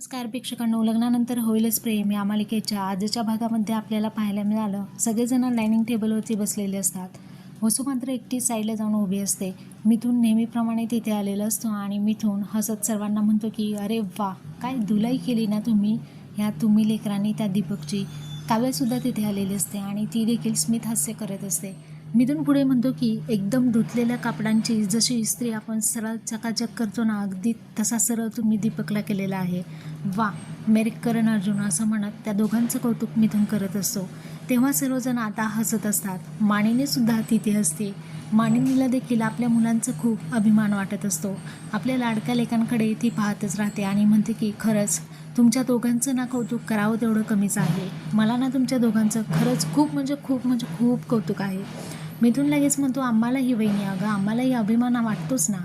नमस्कार प्रेक्षकांनो. लग्नानंतर होईलच प्रेम. या मालिकेच्या आजच्या भागामध्ये आपल्याला पाहायला मिळालं सगळेजण डायनिंग टेबलवरती बसलेले असतात. वसू मात्र एकटी साईडला जाऊन उभी असते. मिथून नेहमीप्रमाणे तिथे आलेला असतो आणि मिथून हसत सर्वांना म्हणतो की अरे वा काय धुलाई केली ना तुम्ही? ह्या तुम्ही लेकरांनी त्या दीपकची. काव्यसुद्धा तिथे आलेली असते आणि ती देखील स्मित हास्य करत असते. मिथून पुढे म्हणतो की एकदम धुतलेल्या कापडांची जशी इस्त्री आपण सरळ चकाचक करतो ना अगदी तसा सरळ तुम्ही दीपकला केलेला आहे. वा मेरे करण अर्जुन असं म्हणत त्या दोघांचं कौतुक मिथून करत असतो. तेव्हा सर्वजण आता हसत असतात. मानिनी सुद्धा तिथे असते मानिनीला देखील आपल्या मुलांचं खूप अभिमान वाटत असतो. आपल्या लाडक्या लेकांकडे ती पाहतच राहते आणि म्हणते की खरंच तुमच्या दोघांचं ना कौतुक करावं तेवढं कमीच आहे. मला ना तुमच्या दोघांचं खरंच खूप म्हणजे खूप म्हणजे खूप कौतुक आहे. मिथून लगेच म्हणतो आम्हालाही वहिनी अगं आम्हालाही अभिमान वाटतोच ना.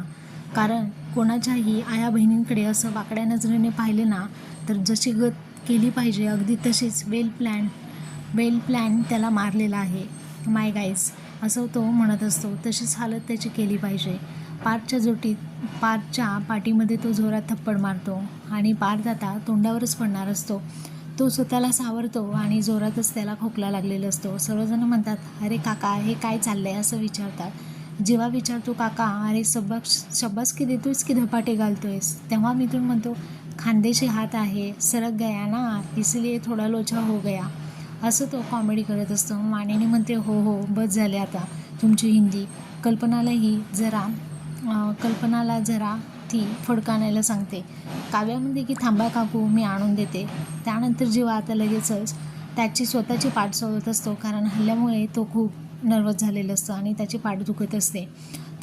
कारण कोणाच्याही आया बहिणींकडे असं वाकड्या नजरेने पाहिले ना तर जशी गत केली पाहिजे अगदी तशीच वेल प्लॅन वेल प्लॅन त्याला मारलेला आहे. माय गाईज असं तो म्हणत असतो तशीच हालत त्याची केली पाहिजे. पार्थच्या जोटीत पार्थच्या पाठीमध्ये तो जोरात थप्पड मारतो आणि पार आता तोंडावरच पडणार असतो. तो स्वतःला सावरतो आणि जोरातच त्याला खोकला लागलेला असतो. सर्वजण म्हणतात अरे काका हे काय चाललं आहे असं विचारतात. जेव्हा विचारतो काका अरे सबक शब्बास की देतोयस की धपाटे घालतोयस? तेव्हा मिथून म्हणतो खांदेशी हात आहे सरक गया ना इसलिए थोडा लोचा हो गया. असं तो कॉमेडी करत असतो. मानेने म्हणते हो हो बस झाले आता तुमची हिंदी. कल्पनालाही जरा कल्पनाला जरा ती फडकानायला सांगते काव्यामध्ये की थांबा काकू मी आणून देते. त्यानंतर जेव्हा आता लगेचच त्याची स्वतःची पाठ सोडत असतो कारण हल्ल्यामुळे तो खूप नर्वस झालेला असतो आणि त्याची पाठ दुखत असते.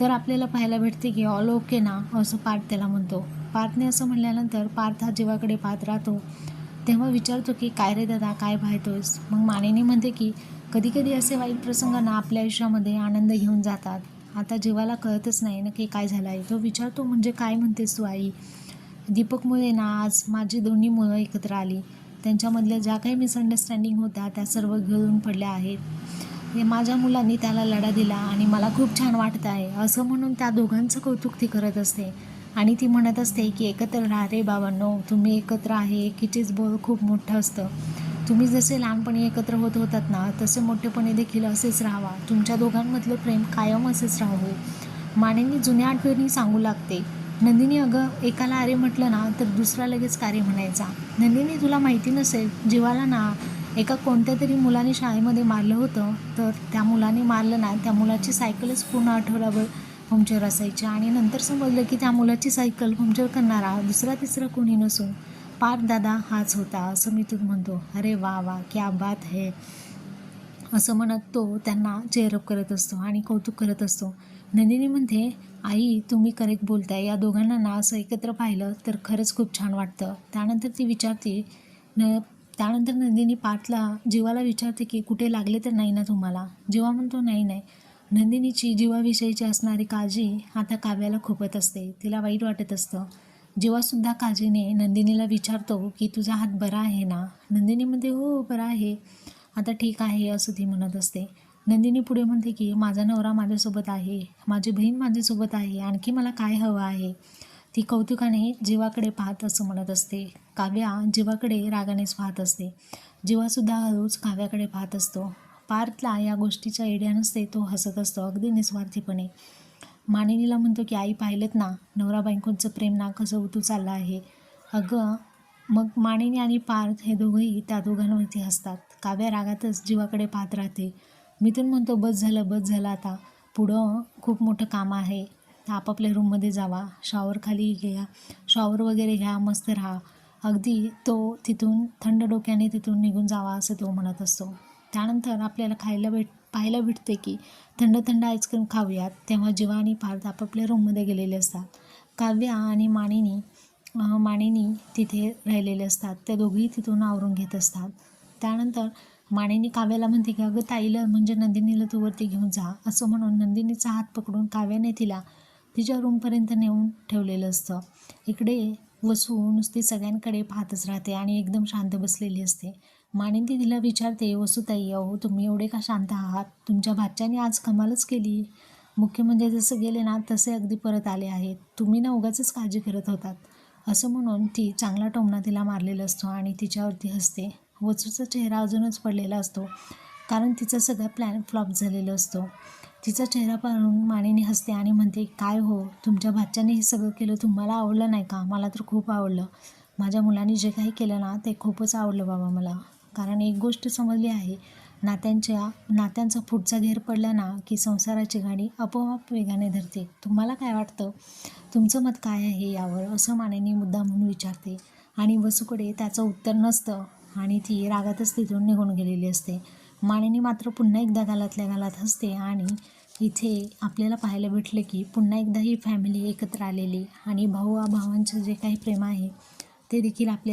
तर आपल्याला पाहायला भेटते की ऑल ओके ना? असं पार्थ त्याला म्हणतो. पार्थने असं म्हणल्यानंतर पार्थ हा जीवाकडे पाहत राहतो. तेव्हा विचारतो की काय रे दादा काय पाहतोयस? मग मानेने म्हणते की कधी कधी असे वाईट प्रसंग ना आपल्या आयुष्यामध्ये आनंद घेऊन जातात. आता जीवाला कळतच नाही ना की काय झालं आहे तो विचारतो म्हणजे काय म्हणतेस तू आई? दीपकमुळे ना आज माझी दोन्ही मुलं एकत्र आली. त्यांच्यामधल्या ज्या काही मिसअंडरस्टँडिंग होत्या त्या सर्व घेऊन पडल्या आहेत. हे माझ्या मुलांनी त्याला लढा दिला आणि मला खूप छान वाटत आहे. असं म्हणून त्या दोघांचं कौतुक ती करत असते. आणि ती म्हणत असते की एकत्र राहा रे बाबांनो. तुम्ही एकत्र आहे. एकीचेच बोल खूप मोठं असतं. तुम्ही जसे लहानपणी एकत्र होत होतात ना तसे मोठेपणी देखील असेच राहावा. तुमच्या दोघांमधलं प्रेम कायम असेच राहावं. मानेंनी जुन्या आठवणी सांगू लागते. नंदिनी अगं एकाला अरे म्हटलं ना तर दुसरा लगेच कार्य म्हणायचा. नंदिनी तुला माहिती नसेल जीवाला ना एका कोणत्या तरी मुलाने शाळेमध्ये मारलं होतं तर त्या मुलाने मारलं ना त्या मुलाची सायकलच पूर्ण आठवड्याभर पंक्चर असायची. आणि नंतर समजलं की त्या मुलाची सायकल पंक्चर करणारा दुसरा तिसरा कोणी नसून दादा हाच होता असं मी तू म्हणतो. अरे वा वा क्या बात है. असं म्हणत तो त्यांना चेअरअप करत असतो आणि कौतुक करत असतो. नंदिनी म्हणते आई तुम्ही करेक्ट बोलताय. या दोघांना ना असं एकत्र पाहिलं तर खरंच खूप छान वाटतं. त्यानंतर ती विचारते न त्यानंतर नंदिनी पाठला जीवाला विचारते की कुठे लागले तर नाही ना तुम्हाला? जीवा म्हणतो नाही नाही. नंदिनीची जीवाविषयीची असणारी काळजी आता काव्याला खोपत असते. तिला वाईट वाटत असतं. जेव्हासुद्धा काजीने नंदिनीला विचारतो की तुझा हात बरा आहे ना? नंदिनी म्हणते हो बरा आहे. आता ठीक आहे असं ती म्हणत असते. नंदिनी पुढे म्हणते की माझा नवरा माझ्यासोबत आहे. माझी बहीण माझ्यासोबत आहे. आणखी मला काय हवं आहे? ती कौतुकाने जीवाकडे पाहत असं म्हणत असते. काव्या जीवाकडे रागानेच पाहत असते. जीवासुद्धा हळूच काव्याकडे पाहत असतो. पार्थला या गोष्टीच्या आयडिया नसते तो हसत असतो अगदी निस्वार्थीपणे. मानिनीला म्हणतो की आई पाहिलेत ना नवरा बायकोंचं प्रेम ना कसं उतू चाललं आहे. अगं मग मानिनी आणि पार्थ हे दोघंही त्या दोघांवरती हसतात. काव्या रागातच जीवाकडे पाहत राहते. मिथून म्हणतो बस झालं बस झालं आता. पुढं खूप मोठं काम आहे. आपापल्या रूममध्ये जावा. शॉवर खाली घ्या. शॉवर वगैरे घ्या. मस्त राहा. अगदी तो तिथून थंड डोक्याने तिथून निघून जावा असं तो म्हणत असतो. त्यानंतर आपल्याला खायला भेट पाहायला भेटते की थंड थंड आईस्क्रीम खाऊयात तेव्हा जीवा आणि पार्थ आपापल्या रूममध्ये गेलेले असतात. काव्या आणि मानिनी अं, मानिनी तिथे राहिलेले असतात. त्या दोघेही तिथून आवरून घेत असतात. त्यानंतर मानेनी काव्याला म्हणते की अगं ताईला म्हणजे नंदिनीला तू वरती घेऊन जा असं म्हणून नंदिनीचा हात पकडून काव्याने तिला तिच्या रूमपर्यंत नेऊन ठेवलेलं असतं. इकडे वसू नुसती सगळ्यांकडे पाहतच राहते आणि एकदम शांत बसलेली असते. मानिनी तिला विचारते वसुताई अहो तुम्ही एवढे का शांत आहात? तुमच्या भाच्याने आज कमालच केली. मुख्य म्हणजे जसं गेले ना तसे अगदी परत आले आहेत. तुम्ही ना उगाचच काळजी करत होतात. असं म्हणून ती चांगला टोमणा तिला मारलेला असतो आणि तिच्यावरती हसते. वचूचा चेहरा अजूनच पडलेला असतो कारण तिचा सगळा प्लॅन फ्लॉप झालेला असतो. तिचा चेहरा पाहून मानिनी हसते आणि म्हणते काय हो तुमच्या भाच्याने हे सगळं केलं? तुम्हाला आवडलं नाही का? मला तर खूप आवडलं. माझ्या मुलांनी जे काही केलं ना ते खूपच आवडलं बाबा मला. कारण एक गोष्ट समजली आहे. नात्यांच्या नात्यांचा पुढचा घेर पडला ना की संसाराची गाडी आपोआप वेगाने धरते. तुम्हाला काय वाटतं? तुमचं मत काय आहे यावर? असं मानेने मुद्दा म्हणून विचारते. आणि वसूकडे त्याचं उत्तर नसतं आणि ती रागातच तिथून निघून गेलेली असते. मानेने मात्र पुन्हा एकदा गालातल्या गालात हसते आणि इथे आपल्याला पाहायला भेटलं की पुन्हा एकदा ही फॅमिली एकत्र आलेली आणि भाऊ भावांचं जे काही प्रेम आहे ते देखील आपल्या